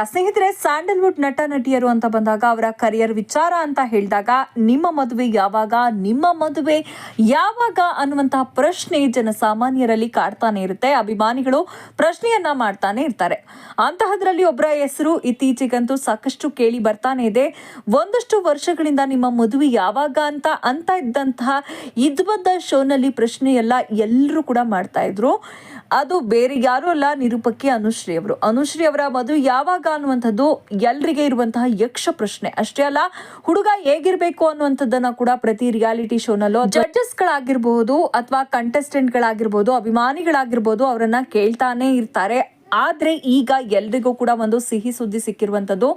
ಸ್ನೇಹಿತರೆ, ಸ್ಯಾಂಡಲ್ವುಡ್ ನಟ, ನಟಿಯರು ಅಂತ ಬಂದಾಗ ಅವರ ಕರಿಯರ್ ವಿಚಾರ ಅಂತ ಹೇಳಿದಾಗ, ನಿಮ್ಮ ಮದುವೆ ಯಾವಾಗ, ನಿಮ್ಮ ಮದುವೆ ಯಾವಾಗ ಅನ್ನುವಂತಹ ಪ್ರಶ್ನೆ ಜನಸಾಮಾನ್ಯರಲ್ಲಿ ಕಾಡ್ತಾನೆ ಇರುತ್ತೆ. ಅಭಿಮಾನಿಗಳು ಪ್ರಶ್ನೆಯನ್ನ ಮಾಡ್ತಾನೆ ಇರ್ತಾರೆ. ಅಂತಹದ್ರಲ್ಲಿ ಒಬ್ಬರ ಹೆಸರು ಇತ್ತೀಚೆಗಂತೂ ಸಾಕಷ್ಟು ಕೇಳಿ ಬರ್ತಾನೆ ಇದೆ. ಒಂದಷ್ಟು ವರ್ಷಗಳಿಂದ ನಿಮ್ಮ ಮದುವೆ ಯಾವಾಗ ಅಂತ ಅಂತ ಇದ್ದಂತಹ ಇದ್ಬದ್ದ ಶೋನಲ್ಲಿ ಪ್ರಶ್ನೆಯೆಲ್ಲ ಎಲ್ಲರೂ ಕೂಡ ಮಾಡ್ತಾ ಇದ್ರು. ಅದು ಬೇರೆ ಯಾರು ಅಲ್ಲ, ನಿರೂಪಕಿ ಅನುಶ್ರೀ ಅವರು. ಅನುಶ್ರೀ ಅವರ ಮದುವೆ ಯಾವಾಗ ಅನ್ನುವಂಥದ್ದು ಎಲ್ರಿಗೆ ಇರುವಂತಹ ಯಕ್ಷ ಪ್ರಶ್ನೆ. ಅಷ್ಟೇ ಅಲ್ಲ ಹುಡುಗ ಹೇಗಿರ್ಬೇಕು ಅನ್ನುವಂಥದ್ದನ್ನ ಕೂಡ ಪ್ರತಿ ರಿಯಾಲಿಟಿ ಶೋನಲ್ಲೂ ಜಡ್ಜಸ್ ಗಳಾಗಿರ್ಬಹುದು ಅಥವಾ ಕಂಟೆಸ್ಟೆಂಟ್ ಗಳಾಗಿರ್ಬಹುದು ಅಭಿಮಾನಿಗಳಾಗಿರ್ಬಹುದು ಅವರನ್ನ ಕೇಳ್ತಾನೆ ಇರ್ತಾರೆ. ಆದ್ರೆ ಈಗ ಎಲ್ರಿಗೂ ಕೂಡ ಒಂದು ಸಿಹಿ ಸುದ್ದಿ ಸಿಕ್ಕಿರುವಂತದ್ದು,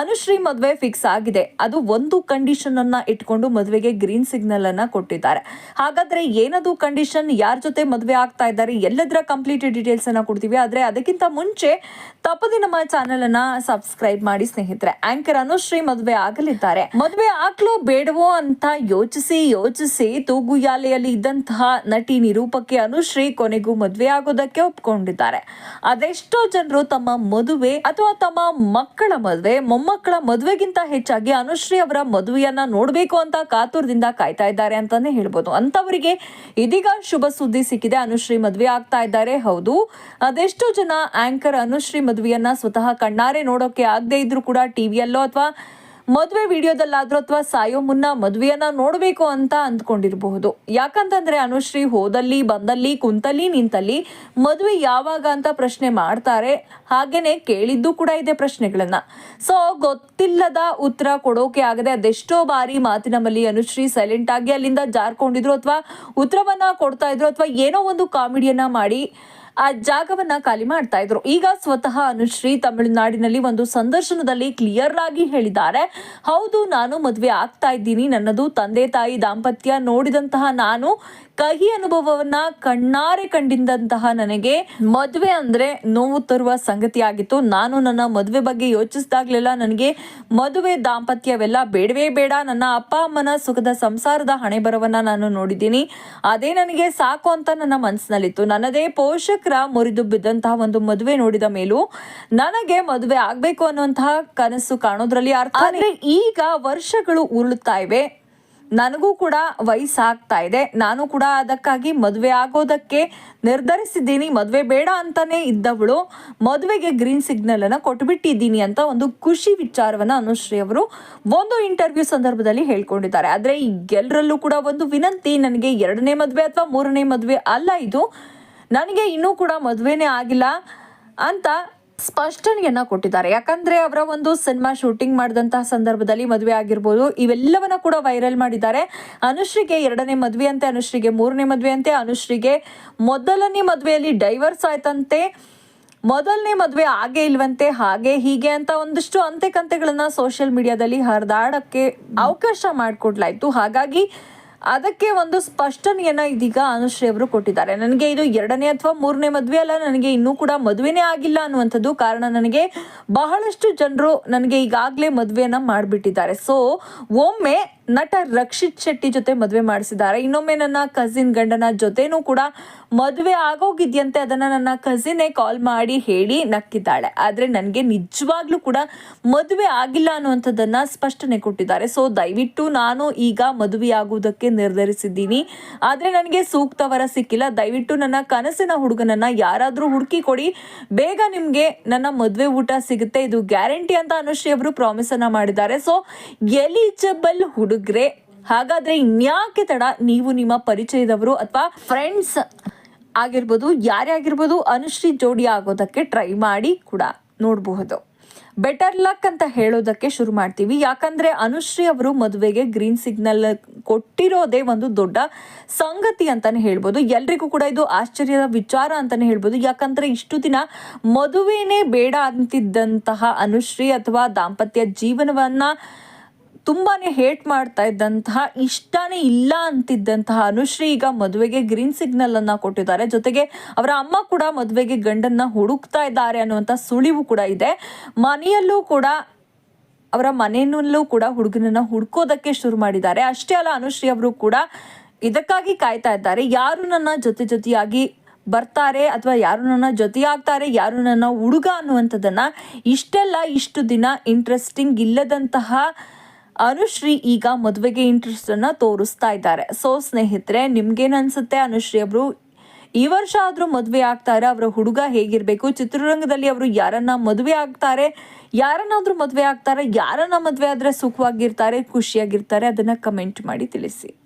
ಅನುಶ್ರೀ ಮದುವೆ ಫಿಕ್ಸ್ ಆಗಿದೆ. ಅದು ಒಂದು ಕಂಡೀಷನ್ ಅನ್ನ ಇಟ್ಕೊಂಡು ಮದುವೆಗೆ ಗ್ರೀನ್ ಸಿಗ್ನಲ್ ಅನ್ನ ಕೊಟ್ಟಿದ್ದಾರೆ. ಹಾಗಾದ್ರೆ ಏನದು ಕಂಡೀಷನ್ ಯಾರ ಜೊತೆ ಮದುವೆ ಆಗ್ತಾ ಇದ್ದಾರೆ? ಎಲ್ಲದರ ಕಂಪ್ಲೀಟ್ ಡೀಟೇಲ್ಸ್ ಅನ್ನ ಕೊಡ್ತೀವಿ. ಆದ್ರೆ ಅದಕ್ಕಿಂತ ಮುಂಚೆ ತಪ್ಪದೆ ನಮ್ಮ ಚಾನೆಲ್ ಅನ್ನ ಸಬ್ಸ್ಕ್ರೈಬ್ ಮಾಡಿ ಸ್ನೇಹಿತರೆ. ಆಂಕರ್ ಅನುಶ್ರೀ ಮದುವೆ ಆಗಲಿದ್ದಾರೆ. ಮದುವೆ ಆಗ್ಲೋ ಬೇಡವೋ ಅಂತ ಯೋಚಿಸಿ ಯೋಚಿಸಿ ತೂಗುಯಾಲೆಯಲ್ಲಿ ಇದ್ದಂತಹ ನಟಿ ನಿರೂಪಕಿ ಅನುಶ್ರೀ ಕೊನೆಗೂ ಮದುವೆ ಆಗೋದಕ್ಕೆ ಒಪ್ಕೊಂಡಿದ್ದಾರೆ. ಅದೆಷ್ಟೋ ಜನರು ತಮ್ಮ ಮದುವೆ ಅಥವಾ ತಮ್ಮ ಮಕ್ಕಳ ಮದುವೆ, ಮೊಮ್ಮಕ್ಕಳ ಮದುವೆಗಿಂತ ಹೆಚ್ಚಾಗಿ ಅನುಶ್ರೀ ಅವರ ಮದುವೆಯನ್ನ ನೋಡಬೇಕು ಅಂತ ಕಾತುರದಿಂದ ಕಾಯ್ತಾ ಇದ್ದಾರೆ ಅಂತಾನೆ ಹೇಳ್ಬೋದು. ಅಂತವರಿಗೆ ಇದೀಗ ಶುಭ ಸುದ್ದಿ ಸಿಕ್ಕಿದೆ. ಅನುಶ್ರೀ ಮದುವೆ ಆಗ್ತಾ ಇದ್ದಾರೆ. ಹೌದು, ಅದೆಷ್ಟೋ ಜನ ಆಂಕರ್ ಅನುಶ್ರೀ ಮದುವೆಯನ್ನ ಸ್ವತಃ ಕಣ್ಣಾರೆ ನೋಡೋಕೆ ಆಗದೆ ಇದ್ರು ಕೂಡ ಟಿವಿಯಲ್ಲೋ ಅಥವಾ ಮದುವೆ ವಿಡಿಯೋದಲ್ಲಾದ್ರೂ ಅಥವಾ ಸಾಯೋ ಮುನ್ನ ಮದುವೆಯನ್ನ ನೋಡಬೇಕು ಅಂತ ಅಂದ್ಕೊಂಡಿರಬಹುದು. ಯಾಕಂತಂದ್ರೆ ಅನುಶ್ರೀ ಹೋದಲ್ಲಿ, ಬಂದಲ್ಲಿ, ಕುಂತಲ್ಲಿ, ನಿಂತಲ್ಲಿ ಮದುವೆ ಯಾವಾಗ ಅಂತ ಪ್ರಶ್ನೆ ಮಾಡ್ತಾರೆ. ಹಾಗೇನೆ ಕೇಳಿದ್ದು ಕೂಡ ಇದೆ ಪ್ರಶ್ನೆಗಳನ್ನ. ಸೊ ಗೊತ್ತಿಲ್ಲದ ಉತ್ತರ ಕೊಡೋಕೆ ಆಗದೆ ಅದೆಷ್ಟೋ ಬಾರಿ ಮಾತಿನ ಮಲ್ಲಿ ಅನುಶ್ರೀ ಸೈಲೆಂಟ್ ಆಗಿ ಅಲ್ಲಿಂದ ಜಾರ್ಕೊಂಡಿದ್ರು ಅಥವಾ ಉತ್ತರವನ್ನ ಕೊಡ್ತಾ ಇದ್ರು ಅಥವಾ ಏನೋ ಒಂದು ಕಾಮಿಡಿಯನ್ನ ಮಾಡಿ ಆ ಜಾಗವನ್ನ ಖಾಲಿ ಮಾಡ್ತಾ ಇದ್ರು. ಈಗ ಸ್ವತಃ ಅನುಶ್ರೀ ತಮಿಳುನಾಡಿನಲ್ಲಿ ಒಂದು ಸಂದರ್ಶನದಲ್ಲಿ ಕ್ಲಿಯರ್ ಆಗಿ ಹೇಳಿದ್ದಾರೆ. ಹೌದು, ನಾನು ಮದುವೆ ಆಗ್ತಾ ಇದ್ದೀನಿ. ನನ್ನದು ತಂದೆ ತಾಯಿ ದಾಂಪತ್ಯ ನೋಡಿದಂತಹ ನಾನು ಕಹಿ ಅನುಭವವನ್ನ ಕಣ್ಣಾರೆ ಕಂಡಿದ್ದಂತಹ ನನಗೆ ಮದುವೆ ಅಂದ್ರೆ ನೋವು ತರುವ ಸಂಗತಿ ಆಗಿತ್ತು. ನಾನು ನನ್ನ ಮದುವೆ ಬಗ್ಗೆ ಯೋಚಿಸಿದಾಗ್ಲೆಲ್ಲ ನನಗೆ ಮದುವೆ ದಾಂಪತ್ಯವೆಲ್ಲ ಬೇಡವೇ ಬೇಡ. ನನ್ನ ಅಪ್ಪ ಅಮ್ಮನ ಸುಖದ ಸಂಸಾರದ ಹಣೆ ಬರವನ್ನ ನಾನು ನೋಡಿದ್ದೀನಿ. ಅದೇ ನನಗೆ ಸಾಕು ಅಂತ ನನ್ನ ಮನಸ್ಸಿನಲ್ಲಿತ್ತು ನನ್ನದೇ ಪೋಷಕರ ಮುರಿದು ಬಿದ್ದಂತಹ ಒಂದು ಮದುವೆ ನೋಡಿದ ಮೇಲೂ ನನಗೆ ಮದುವೆ ಆಗ್ಬೇಕು ಅನ್ನುವಂತಹ ಕನಸು ಕಾಣೋದ್ರಲ್ಲಿ ಅರ್ಥ ಈಗ ವರ್ಷಗಳು ಉರುಳುತ್ತಾ ಇವೆ. ನನಗೂ ಕೂಡ ವಯಸ್ಸಾಗ್ತಾ ಇದೆ. ನಾನು ಕೂಡ ಅದಕ್ಕಾಗಿ ಮದುವೆ ಆಗೋದಕ್ಕೆ ನಿರ್ಧರಿಸಿದ್ದೀನಿ. ಮದುವೆ ಬೇಡ ಅಂತಾನೆ ಇದ್ದವಳು. ಮದುವೆಗೆ ಗ್ರೀನ್ ಸಿಗ್ನಲ್ ಅನ್ನ ಕೊಟ್ಬಿಟ್ಟಿದ್ದೀನಿ ಅಂತ ಒಂದು ಖುಷಿ ವಿಚಾರವನ್ನ ಅನುಶ್ರೀ ಅವರು ಒಂದು ಇಂಟರ್ವ್ಯೂ ಸಂದರ್ಭದಲ್ಲಿ ಹೇಳ್ಕೊಂಡಿದ್ದಾರೆ. ಆದ್ರೆ ಎಲ್ಲರಲ್ಲೂ ಕೂಡ ಒಂದು ವಿನಂತಿ, ನನಗೆ ಎರಡನೇ ಮದುವೆ ಅಥವಾ ಮೂರನೇ ಮದುವೆ ಅಲ್ಲ ಇದು. ನನಗೆ ಇನ್ನೂ ಕೂಡ ಮದುವೆನೇ ಆಗಿಲ್ಲ ಅಂತ ಸ್ಪಷ್ಟನೆಯನ್ನ ಕೊಟ್ಟಿದ್ದಾರೆ. ಯಾಕಂದ್ರೆ ಅವರ ಒಂದು ಸಿನಿಮಾ ಶೂಟಿಂಗ್ ಮಾಡಿದಂತಹ ಸಂದರ್ಭದಲ್ಲಿ ಮದುವೆ ಆಗಿರ್ಬೋದು, ಇವೆಲ್ಲವನ್ನ ಕೂಡ ವೈರಲ್ ಮಾಡಿದ್ದಾರೆ. ಅನುಶ್ರೀಗೆ ಎರಡನೇ ಮದುವೆ ಅಂತೆ ಅನುಶ್ರೀಗೆ ಮೂರನೇ ಮದುವೆ ಅಂತೆ ಅನುಶ್ರೀಗೆ ಮೊದಲನೇ ಮದುವೆಯಲ್ಲಿ ಡೈವರ್ಸ್ ಆಯ್ತಂತೆ. ಮೊದಲನೇ ಮದುವೆ ಹಾಗೆ ಇಲ್ವಂತೆ, ಹಾಗೆ ಹೀಗೆ ಅಂತ ಒಂದಿಷ್ಟು ಅಂತೆ ಕಂತೆಗಳನ್ನ ಸೋಷಿಯಲ್ ಮೀಡಿಯಾದಲ್ಲಿ ಹರಿದಾಡಕ್ಕೆ ಅವಕಾಶ ಮಾಡಿಕೊಡ್ಲಾಯ್ತು. ಹಾಗಾಗಿ ಅದಕ್ಕೆ ಒಂದು ಸ್ಪಷ್ಟನೆಯನ್ನ ಇದೀಗ ಅನುಶ್ರೀ ಅವರು ಕೊಟ್ಟಿದ್ದಾರೆ. ನನಗೆ ಇದು ಎರಡನೇ ಅಥವಾ ಮೂರನೇ ಮದುವೆ ಅಲ್ಲ, ನನಗೆ ಇನ್ನೂ ಕೂಡ ಮದುವೆನೇ ಆಗಿಲ್ಲ ಅನ್ನುವಂಥದ್ದು ಕಾರಣ ನನಗೆ ಬಹಳಷ್ಟು ಜನರು ನನಗೆ ಈಗಾಗಲೇ ಮದುವೆಯನ್ನ ಮಾಡಿಬಿಟ್ಟಿದ್ದಾರೆ. ಸೊ ಒಮ್ಮೆ ನಟ ರಕ್ಷಿತ್ ಶೆಟ್ಟಿ ಜೊತೆ ಮದುವೆ ಮಾಡಿಸಿದ್ದಾರೆ. ಇನ್ನೊಮ್ಮೆ ನನ್ನ ಕಸಿನ್ ಗಂಡನ ಜೊತೆನೂ ಕೂಡ ಮದುವೆ ಆಗೋಗಿದ್ಯಂತೆ, ಅದನ್ನ ನನ್ನ ಕಸಿನೇ ಕಾಲ್ ಮಾಡಿ ಹೇಳಿ ನಕ್ಕಿದ್ದಾಳೆ. ಆದ್ರೆ ನನಗೆ ನಿಜವಾಗ್ಲೂ ಕೂಡ ಮದುವೆ ಆಗಿಲ್ಲ ಅನ್ನುವಂಥದ್ದನ್ನ ಸ್ಪಷ್ಟನೆ ಕೊಟ್ಟಿದ್ದಾರೆ. ಸೊ ದಯವಿಟ್ಟು ನಾನು ಈಗ ಮದುವೆ ಆಗುವುದಕ್ಕೆ ನಿರ್ಧರಿಸಿದ್ದೀನಿ. ಆದ್ರೆ ನನಗೆ ಸೂಕ್ತವರ ಸಿಕ್ಕಿಲ್ಲ. ದಯವಿಟ್ಟು ನನ್ನ ಕನಸಿನ ಹುಡುಗನನ್ನ ಯಾರಾದ್ರೂ ಹುಡುಕಿ ಕೊಡಿ. ಬೇಗ ನಿಮ್ಗೆ ನನ್ನ ಮದುವೆ ಊಟ ಸಿಗುತ್ತೆ. ಇದು ಗ್ಯಾರಂಟಿ ಅಂತ ಅನುಶ್ರೀ ಅವರು ಪ್ರಾಮಿಸ್ ಅನ್ನ ಮಾಡಿದ್ದಾರೆ. ಸೊ ಎಲಿಜಿಬಲ್ ಹುಡುಗ್ರೆ, ಹಾಗಾದ್ರೆ ಇನ್ಯಾಕೆ ತಡ ನೀವು ನಿಮ್ಮ ಪರಿಚಯದವರು ಅಥವಾ ಫ್ರೆಂಡ್ಸ್ ಆಗಿರ್ಬೋದು, ಯಾರೇ ಆಗಿರ್ಬೋದು, ಅನುಶ್ರೀ ಜೋಡಿ ಆಗೋದಕ್ಕೆ ಟ್ರೈ ಮಾಡಿ ಕೂಡ ನೋಡಬಹುದು. ಬೆಟರ್ ಲಕ್ ಅಂತ ಹೇಳೋದಕ್ಕೆ ಶುರು ಮಾಡ್ತೀವಿ. ಯಾಕಂದ್ರೆ ಅನುಶ್ರೀ ಅವರು ಮದುವೆಗೆ ಗ್ರೀನ್ ಸಿಗ್ನಲ್ ಕೊಟ್ಟಿರೋದೇ ಒಂದು ದೊಡ್ಡ ಸಂಗತಿ ಅಂತಾನೆ ಹೇಳ್ಬೋದು. ಎಲ್ರಿಗೂ ಕೂಡ ಇದು ಆಶ್ಚರ್ಯದ ವಿಚಾರ ಅಂತಾನೆ ಹೇಳ್ಬೋದು. ಯಾಕಂದ್ರೆ ಇಷ್ಟು ದಿನ ಮದುವೆನೇ ಬೇಡ ಅಂತಿದ್ದಂತಹ ಅನುಶ್ರೀ ಅಥವಾ ದಾಂಪತ್ಯ ಜೀವನವನ್ನ ತುಂಬಾನೇ ಹೇಟ್ ಮಾಡ್ತಾ ಇದ್ದಂತಹ, ಇಷ್ಟನೇ ಇಲ್ಲ ಅಂತಿದ್ದಂತಹ ಅನುಶ್ರೀ ಈಗ ಮದುವೆಗೆ ಗ್ರೀನ್ ಸಿಗ್ನಲ್ ಅನ್ನ ಕೊಟ್ಟಿದ್ದಾರೆ. ಜೊತೆಗೆ ಅವರ ಅಮ್ಮ ಕೂಡ ಮದುವೆಗೆ ಗಂಡನ್ನ ಹುಡುಕ್ತಾ ಇದ್ದಾರೆ ಅನ್ನುವಂಥ ಸುಳಿವು ಕೂಡ ಇದೆ. ಮನೆಯಲ್ಲೂ ಕೂಡ, ಅವರ ಮನೆಯಲ್ಲೂ ಕೂಡ ಹುಡುಗನನ್ನ ಹುಡ್ಕೋದಕ್ಕೆ ಶುರು ಮಾಡಿದ್ದಾರೆ. ಅಷ್ಟೇ ಅಲ್ಲ, ಅನುಶ್ರೀ ಅವರು ಕೂಡ ಇದಕ್ಕಾಗಿ ಕಾಯ್ತಾ ಇದ್ದಾರೆ. ಯಾರು ನನ್ನ ಜೊತೆ ಜೊತೆಯಾಗಿ ಬರ್ತಾರೆ ಅಥವಾ ಯಾರು ನನ್ನ ಜೊತೆಯಾಗ್ತಾರೆ, ಯಾರು ನನ್ನ ಹುಡುಗ ಅನ್ನುವಂಥದ್ದನ್ನ ಇಷ್ಟೆಲ್ಲ ಇಷ್ಟು ದಿನ ಇಂಟ್ರೆಸ್ಟಿಂಗ್ ಇಲ್ಲದಂತಹ ಅನುಶ್ರೀ ಈಗ ಮದುವೆಗೆ ಇಂಟ್ರೆಸ್ಟ್ ಅನ್ನ ತೋರಿಸ್ತಾ ಇದ್ದಾರೆ. ಸೊ ಸ್ನೇಹಿತರೆ, ನಿಮ್ಗೇನು ಅನ್ಸುತ್ತೆ? ಅನುಶ್ರೀ ಅವರು ಈ ವರ್ಷ ಆದ್ರೂ ಮದುವೆ ಆಗ್ತಾರೆ, ಅವರ ಹುಡುಗ ಹೇಗಿರಬೇಕು? ಚಿತ್ರರಂಗದಲ್ಲಿ ಅವರು ಯಾರನ್ನ ಮದುವೆ ಆಗ್ತಾರೆ? ಯಾರನ್ನಾದರೂ ಮದುವೆ ಆಗ್ತಾರೆ? ಯಾರನ್ನ ಮದುವೆ ಆದರೆ ಸುಖವಾಗಿರ್ತಾರೆ, ಖುಷಿಯಾಗಿರ್ತಾರೆ? ಅದನ್ನ ಕಮೆಂಟ್ ಮಾಡಿ ತಿಳಿಸಿ.